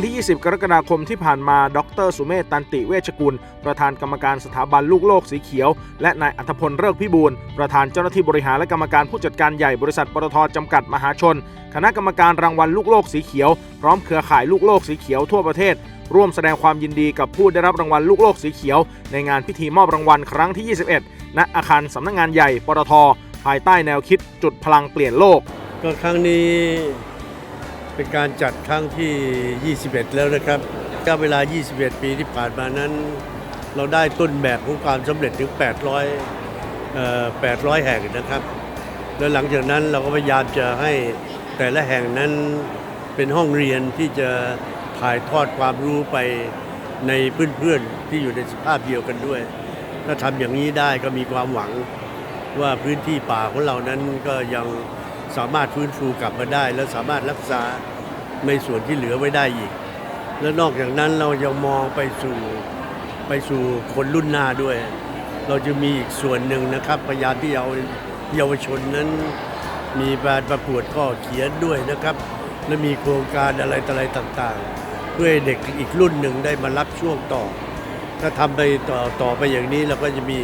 ันที่ 20 กรกฎาคมที่ผ่านมา ดร สุเมธตันติเวชกุล ประธานกรรมการสถาบันลูกโลกสีเขียว และนายอัธพลเริกพิบูล ประธานเจ้าหน้าที่บริหารและกรรมการผู้จัดการใหญ่บริษัทปตทจำกัดมหาชน คณะกรรมการรางวัลลูกโลกสีเขียว พร้อมเครือข่ายลูกโลกสีเขียวทั่วประเทศ ร่วมแสดงความยินดีกับผู้ได้รับรางวัลลูกโลกสีเขียว ในงานพิธีมอบรางวัลครั้งที่ 21 ณ อาคารสำนักงานใหญ่ปตทภายใต้แนวคิดจุดพลังเปลี่ยนโลกก็ครั้งนี้ เป็นการจัดครั้งที่ 21 แล้วนะครับก็เวลา 21 ปีที่ผ่านมานั้น เราได้ต้นแบบของความสำเร็จถึง 800เอ่อ800 แห่งนะครับ แล้วหลังจากนั้นเราก็พยายามจะให้แต่ละแห่งนั้นเป็นห้องเรียนที่จะถ่ายทอดความรู้ไปในเพื่อนๆที่อยู่ในสภาพเดียวกันด้วย ถ้าทำอย่างนี้ได้ก็มีความหวังว่าพื้นที่ป่าของเรานั้นก็ยัง สามารถฟื้นฟูกลับมาได้ และสามารถรักษาในส่วนที่เหลือไว้ได้อีก และนอกจากนั้นเรายังมองไปสู่ไปสู่คนรุ่นหน้าด้วย เราจะมีอีกส่วนหนึ่งนะครับพยายามที่เอาเยาวชนนั้นมีการประกวดข้อเขียนด้วยนะครับ และมีโครงการอะไรต่ออะไรต่างๆ เพื่อเด็กอีกรุ่นหนึ่งได้มารับช่วงต่อ ถ้าทำไปต่อต่อไปอย่างนี้เราก็จะมี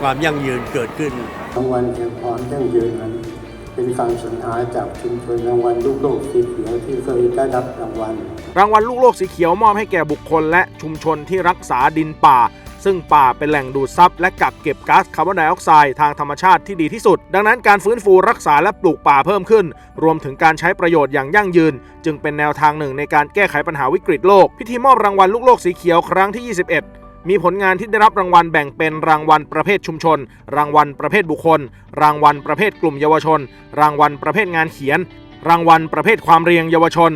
ความยั่งยืนเกิดขึ้นรางวัลแห่งความยั่งยืนนั้น เป็นคำสนทนาจากชุมชนรางวัลลูกโลกสีเขียวที่เคยได้รับรางวัล รางวัลลูกโลกสีเขียวมอบให้แก่บุคคลและชุมชนที่รักษาดินป่า ซึ่งป่าเป็นแหล่งดูดซับและกักเก็บก๊าซคาร์บอนไดออกไซด์ทางธรรมชาติที่ดีที่สุด ดังนั้นการฟื้นฟูรักษาและปลูกป่าเพิ่มขึ้น รวมถึงการใช้ประโยชน์อย่างยั่งยืน จึงเป็นแนวทางหนึ่งในการแก้ไขปัญหาวิกฤตโลก พิธีมอบรางวัลลูกโลกสีเขียวครั้งที่ 21 มีผลงานที่ได้รับรางวัลแบ่งเป็นรางวัลประเภทชุมชน รางวัลประเภทบุคคล รางวัลประเภทกลุ่มเยาวชน รางวัลประเภทงานเขียน รางวัลประเภทความเรียงเยาวชน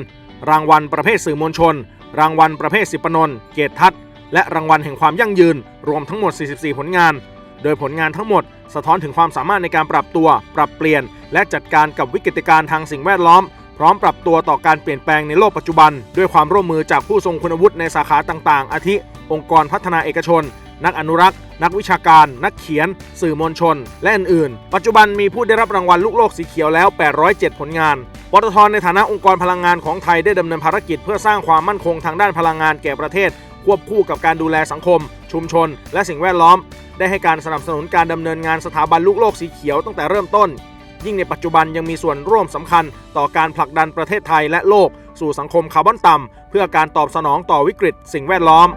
รางวัลประเภทสื่อมวลชน รางวัลประเภทสิปนนท์เกตทัศน์และรางวัลแห่งความยั่งยืน รวมทั้งหมด 44 ผลงาน โดยผลงานทั้งหมด สะท้อนถึงความสามารถในการปรับตัว ปรับเปลี่ยน และจัดการกับวิกฤตการณ์ทางสิ่งแวดล้อม พร้อมปรับตัวต่อการเปลี่ยนแปลงในโลกปัจจุบัน ด้วยความร่วมมือจากผู้ทรงคุณวุฒิในสาขาต่างๆ อาทิ องค์กรพัฒนาเอกชน นักอนุรักษ์ นักวิชาการ นักเขียน สื่อมวลชน และอื่นๆ ปัจจุบันมีผู้ได้รับรางวัลลูกโลกสีเขียวแล้ว 807 ผลงาน ปตทในฐานะองค์กรพลังงานของไทยได้ดำเนินภารกิจ เพื่อสร้างความมั่นคงทางด้านพลังงานแก่ประเทศ ควบคู่กับการดูแลสังคม ชุมชน และสิ่งแวดล้อม ได้ให้การสนับสนุนการดำเนินงานสถาบันลูกโลกสีเขียวตั้งแต่เริ่มต้น ยิ่งในปัจจุบันยังมีส่วนร่วมสำคัญ ต่อการผลักดันประเทศไทยและโลก สู่สังคมคาร์บอนต่ำเพื่อการตอบสนองต่อวิกฤตสิ่งแวดล้อม